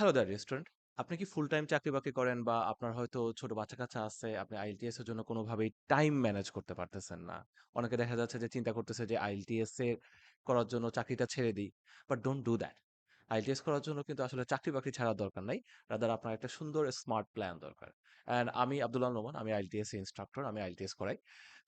Hello the restaurant. আপনি কি full time চাকরি-বাকরি করেন বা আপনার হয়তো ছোট বাচ্চা-কাচ্চা আছে, আপনি IELTS এর জন্য কোনোভাবেই টাইম ম্যানেজ করতে পারতেছেন না। অনেকে দেখা যাচ্ছে যে চিন্তা করতেছে যে IELTS এর করার জন্য চাকরিটা ছেড়ে দিই। But don't do that. IELTS করার জন্য কিন্তু আসলে চাকরি-বাকরি ছাড়ার দরকার নাই। রাদার আপনার একটা সুন্দর স্মার্ট প্ল্যান দরকার। অ্যান্ড আমি আব্দুল্লাহ নোমান, আমি IELTS ইন্সট্রাক্টর, আমি IELTS করাই।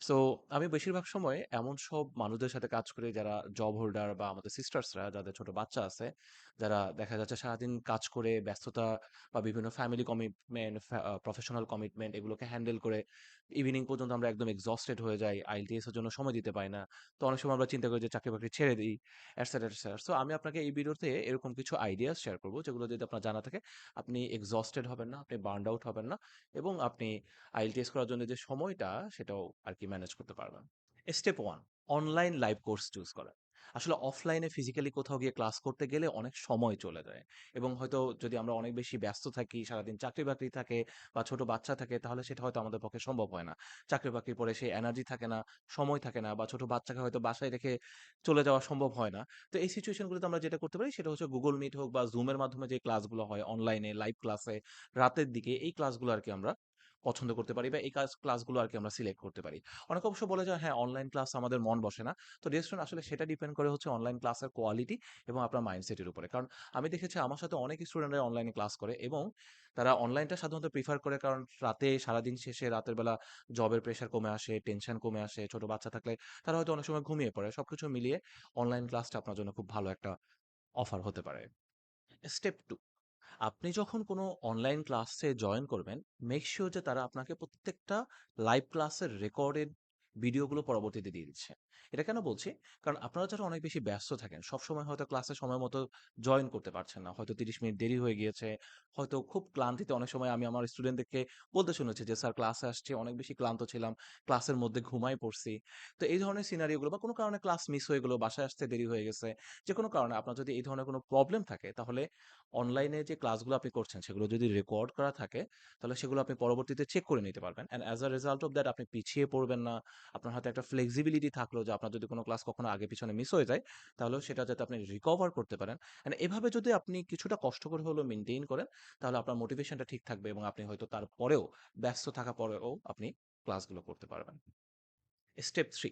সো আমি বেশিরভাগ সময় এমন সব মানুষদের সাথে কাজ করি যারা জব হোল্ডার বা আমাদের সিস্টার্সরা যাদের ছোট বাচ্চা আছে, যারা দেখা যাচ্ছে সারাদিন কাজ করে ব্যস্ততা বা বিভিন্ন ফ্যামিলি কমিটমেন্ট, প্রফেশনাল কমিটমেন্ট এগুলোকে হ্যান্ডেল করে ইভিনিং পর্যন্ত আমরা একদম এক্সস্টেড হয়ে যাই। IELTS এর জন্য সময় দিতে পারি না। তো অনেক সময় আমরা চিন্তা করি যে চাকরি-বাকরি ছেড়ে দিই, এটসেটরা, এটসেটরা। সো আমি আপনাকে এই ভিডিওতে এরকম কিছু আইডিয়াস শেয়ার করব যেগুলো যদি আপনার জানা থাকে, আপনি এক্সস্টেড হবেন না, আপনি বার্ন আউট হবেন না এবং আপনি IELTS করার জন্য যে সময়টা সেটাও আরকি ম্যানেজ করতে পারবেন। Step 1 online live course choose করা। আসলে অফলাইনে ফিজিক্যালি কোথাও গিয়ে ক্লাস করতে গেলে অনেক সময় চলে যায় এবং হয়তো যদি আমরা অনেক বেশি ব্যস্ত থাকি, সারাদিন চাকরি-বাকরি থাকে বা ছোট বাচ্চা থাকে তাহলে সেটা হয়তো আমাদের পক্ষে সম্ভব হয় না। চাকরি-বাকরির পরে সেই এনার্জি থাকে না, সময় থাকে না বা ছোট বাচ্চাকে হয়তো বাসায় রেখে চলে যাওয়া সম্ভব হয় না। তো এই সিচুয়েশন গুলোতে আমরা যেটা করতে পারি সেটা হচ্ছে গুগল মিট হোক বা জুমের মাধ্যমে যে ক্লাসগুলো হয় অনলাইনে লাইভ ক্লাসে রাতের দিকে এই ক্লাসগুলো আর কি আমরা পছন্দ করতে পারি বা এই কাজ ক্লাসগুলো আর কি আমরা সিলেক্ট করতে পারি। অনেকে অবশ্য বলে যে হ্যাঁ, অনলাইন ক্লাস আমাদের মন বসে না। তো রেস্টুরেন্ট আসলে সেটা ডিপেন্ড করে হচ্ছে অনলাইন ক্লাসের কোয়ালিটি এবং আপনার মাইন্ডসেটের উপরে। কারণ আমি দেখেছি আমার সাথে অনেক স্টুডেন্টরা অনলাইনে ক্লাস করে এবং তারা অনলাইনটা সাধারণত প্রিফার করে কারণ রাতে সারাদিন শেষে রাতের বেলা জবের প্রেশার কমে আসে, টেনশন কমে আসে, ছোট বাচ্চা থাকলে তারা হয়তো অনেক সময় ঘুমিয়ে পড়ে। সবকিছু মিলিয়ে অনলাইন ক্লাসটা আপনার জন্য খুব ভালো একটা অফার হতে পারে। স্টেপ 2 আপনি যখন কোনো অনলাইন ক্লাসে জয়েন করবেন, মেক শিওর যে তারা আপনাকে প্রত্যেকটা লাইভ ক্লাসের রেকর্ডেড ভিডিওগুলো পরবর্তীতে দিয়ে দিচ্ছে। এটা কেন বলছি? কারণ আপনারা যারা অনেক বেশি ব্যস্ত থাকেন, সবসময় হয়তো ক্লাসে সময় মতো জয়েন করতে পারছেন না। হয়তো ৩০ মিনিট দেরি হয়ে গিয়েছে। হয়তো খুব ক্লান্তিতে অনেক সময় আমি আমার স্টুডেন্টদেরকে বলতে শুনেছি যে, "স্যার ক্লাসে আসছে অনেক বেশি ক্লান্ত ছিলাম। ক্লাসের মধ্যে ঘুমায় পড়ছি।" তো এই ধরনের সিনারিও গুলো বা কোনো কারণে ক্লাস মিস হয়ে গেল, বাসায় আসতে দেরি হয়ে গেছে। যে কোনো কারণে আপনার যদি এই ধরনের কোনো প্রবলেম থাকে তাহলে অনলাইনে যে ক্লাসগুলো আপনি করছেন সেগুলো যদি রেকর্ড করা থাকে, তাহলে সেগুলো আপনি পরবর্তীতে চেক করে নিতে পারবেন। And as a result of that আপনি পিছিয়ে পড়বেন না। আপনার হাতে একটা ফ্লেক্সিবিলিটি থাকল যে আপনার যদি কোনো ক্লাস কখনো আগে পিছনে মিস হয়ে যায়, তাহলে সেটা যাতে আপনি রিকভার করতে পারেন। অ্যান্ড এভাবে যদি আপনি কিছুটা কষ্ট করে হলেও মেনটেন করেন, তাহলে আপনার মোটিভেশনটা ঠিক থাকবে এবং আপনি হয়তো তারপরেও ব্যস্ত থাকা পরেও আপনি ক্লাসগুলো করতে পারবেন। স্টেপ 3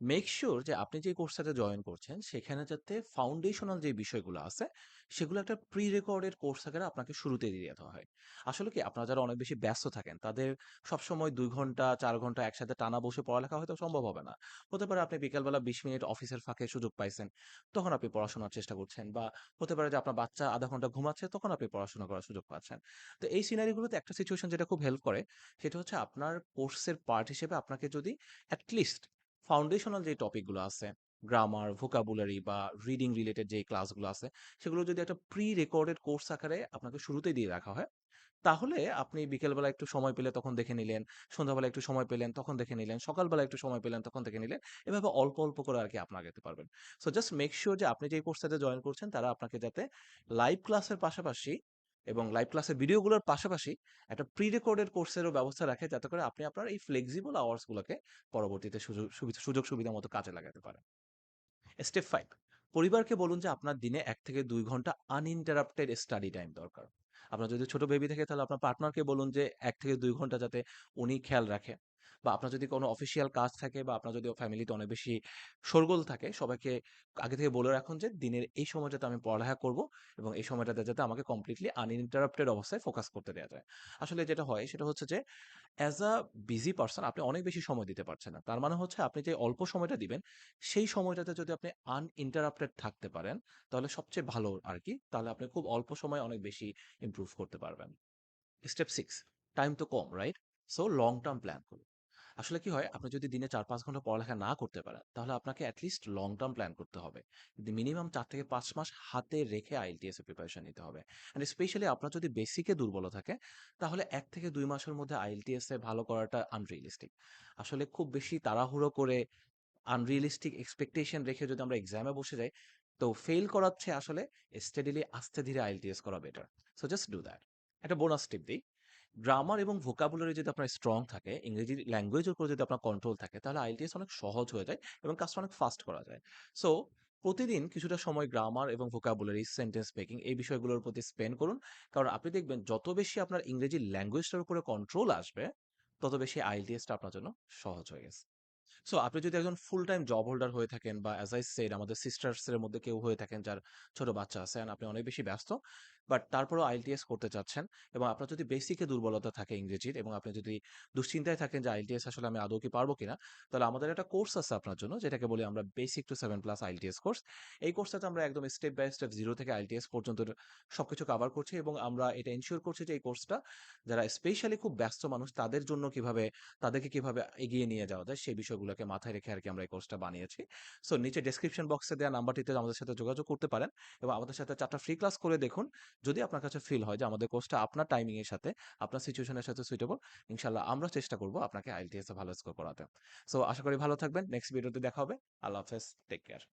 মেক সিউর যে আপনি যে কোর্সটাতে জয়েন করছেন, সেখানে যাতে ফাউন্ডেশনাল যে বিষয়গুলো আছে, সেগুলো একটা প্রি রেকর্ডেড কোর্স আকারে আপনাকে শুরুতে দিয়ে দেওয়া হয়। আসলে কি, আপনারা যারা অনেক বেশি ব্যস্ত থাকেন, তাদের সবসময় ২ ঘণ্টা ৪ ঘণ্টা একসাথে টানা বসে পড়ালেখা হয়তো সম্ভব হবে না। হতে পারে আপনি বিকালবেলা ২০ মিনিট অফিসের ফাঁকে সুযোগ পাইছেন। তখন আপনি পড়াশোনার চেষ্টা করছেন বা হতে পারে যে আপনার বাচ্চা আধা ঘণ্টা ঘুমাচ্ছে, তখন আপনি পড়াশোনা করার সুযোগ পাচ্ছেন। তো এই সিনারিগুলোতে একটা সিচুয়েশন যেটা খুব হেল্প করে, সেটা হচ্ছে আপনার কোর্সের পার্ট হিসেবে আপনাকে যদি এট লিস্ট ফাউন্ডেশনাল যে টপিকগুলো আছে, গ্রামার, ভোকাবুলারি বা রিডিং রিলেটেড যে ক্লাসগুলো আছে, সেগুলো যদি একটা প্রি রেকর্ডেড কোর্স আকারে আপনাকে শুরুতেই দিয়ে রাখা হয়, তাহলে আপনি বিকেলবেলা একটু সময় পেলে তখন দেখে নিলেন, সন্ধ্যাবেলা একটু সময় পেলেন তখন দেখে নিলেন, সকালবেলা একটু সময় পেলেন তখন দেখে নিলেন। এভাবে অল্প, অল্প করে আর কি আপনি আগাতে পারবেন। সো জাস্ট মেক সিউর যে আপনি যেই কোর্সটাতে জয়েন করছেন তারা আপনাকে যাতে লাইভ ক্লাসের পাশাপাশি এবং লাইভ ক্লাসের ভিডিওগুলোর পাশাপাশি একটা প্রি রেকর্ডেড কোর্সেরও ব্যবস্থা রাখে, যাতে করে আপনি আপনার এই ফ্লেক্সিবল আওয়ার্সগুলোকে পরবর্তীতে সুযোগ সুযোগ সুবিধা মতো কাজে লাগাতে পারেন। স্টেপ ফাইভ পরিবারকে বলুন যে আপনার দিনে এক থেকে দুই ঘণ্টা আনইন্টারাপ্টেড স্টাডি টাইম দরকার। আপনার যদি ছোট বেবি থাকে তাহলে আপনার পার্টনারকে বলুন যে এক থেকে দুই ঘণ্টা যাতে উনি খেয়াল রাখে। বা আপনার যদি কোনো অফিসিয়াল কাজ থাকে বা আপনার যদি ফ্যামিলিতে অনেক বেশি শোরগোল থাকে, সবাইকে আগে থেকে বলে রাখুন যে দিনের এই সময়টাতে আমি পড়ালেখা করব এবং এই সময়টাতে যাতে আমাকে কমপ্লিটলি আনইন্টারাপ্টেড অবস্থায় ফোকাস করতে দেয়া যায়। আসলে যেটা হয় সেটা হচ্ছে যে অ্যাজ আ বিজি পারসন আপনি অনেক বেশি সময় দিতে পারছেন না। তার মানে হচ্ছে আপনি যে অল্প সময়টা দিবেন, সেই সময়টাতে যদি আপনি আনইন্টারাপ্টেড থাকতে পারেন, তাহলে সবচেয়ে ভালো আর কি তাহলে আপনি খুব অল্প সময়ে অনেক বেশি ইম্প্রুভ করতে পারবেন। স্টেপ সিক্স টাইম তো কম, right? So long term plan করুন। আসলে কি হয় আপনি যদি দিনে ৪-৫ ঘণ্টা পড়ালেখা না করতে পারেন, তাহলে আপনাকে at least long term plan করতে হবে। মিনিমাম ৪ থেকে ৫ মাস হাতে রেখে IELTS এর প্রিপারেশন নিতে হবে। অ্যান্ড স্পেশালি আপনার যদি বেসিকে দুর্বলতা থাকে, তাহলে ১ থেকে ২ মাসের মধ্যে IELTS এ ভালো করাটা আনরিয়ালিস্টিক। আসলে খুব বেশি তাড়াহুড়ো করে আনরিয়ালিস্টিক এক্সপেকটেশন রেখে যদি আমরা এক্সামে বসে যাই, তো ফেইল করার চেয়ে আসলে স্টেডিলি আস্তে ধীরে IELTS করা better. So just do that. একটা বোনাস টিপ দেই। গ্রামার এবং ভোকাবুলারি যদি আপনার স্ট্রং থাকে, ইংরেজি ল্যাঙ্গুয়েজের উপর যদি আপনার কন্ট্রোল থাকে, তাহলে আইএলটিএস অনেক সহজ হয়ে যায় এবং কাজটা অনেক ফাস্ট করা যায়। সো প্রতিদিন কিছুটা সময় গ্রামার এবং ভোকাবুলারি, সেন্টেন্স মেকিং এই বিষয়গুলোর প্রতি স্পেন্ড করুন। কারণ আপনি দেখবেন যত বেশি আপনার ইংরেজি ল্যাঙ্গুয়েজটার উপরে কন্ট্রোল আসবে, তত বেশি আইএলটিএসটা আপনার জন্য সহজ হয়ে গেছে। সো আপনি যদি একজন ফুল টাইম জব হোল্ডার হয়ে থাকেন বা অ্যাজ আই সেড আমাদের সিস্টার্স এর মধ্যে কেউ হয়ে থাকেন যার ছোট বাচ্চা আছে আপনি অনেক বেশি ব্যস্ত। বাট তারপরেও IELTS করতে চাচ্ছেন এবং আপনার যদি বেসিকে দুর্বলতা থাকে ইংরেজির এবং আপনি যদি দুশ্চিন্তায় থাকেন যে IELTS আসলে আমি আদৌ কি পারব কিনা? তাহলে আমাদের একটা কোর্স আছে আপনার জন্য যেটাকে বলি আমরা basic to seven plus IELTS course. এই কোর্সটাতে আমরা একদম স্টেপ বাই স্টেপ জিরো থেকে IELTS পর্যন্ত সবকিছু কভার করছি এবং আমরা এটা এনশিওর করছি যে এই কোর্সটা যারা স্পেশালি খুব ব্যস্ত মানুষ তাদের জন্য কীভাবে, তাদেরকে কীভাবে এগিয়ে নিয়ে যাওয়া যায় সেই বিষয়গুলোকে মাথায় রেখে আর কি আমরা এই কোর্সটা বানিয়েছি। সো নিচে ডিসক্রিপশন বক্সে দেওয়া নাম্বারটিতে আমাদের সাথে যোগাযোগ করতে পারেন এবং আমাদের সাথে চারটা ফ্রি ক্লাস করে দেখুন। যদি আপনার কাছে ফিল হয় যে আমাদের কোর্সটা আপনার টাইমিংয়ের সাথে, আপনার সিচুয়েশনের সাথে সুইটেবল, ইনশাল্লাহ আমরা চেষ্টা করব আপনাকে IELTS ভালো স্কোর করাতে। সো আশা করি ভালো থাকবেন। নেক্সট ভিডিওতে দেখা হবে। আল্লাহ হাফেজ। Take care.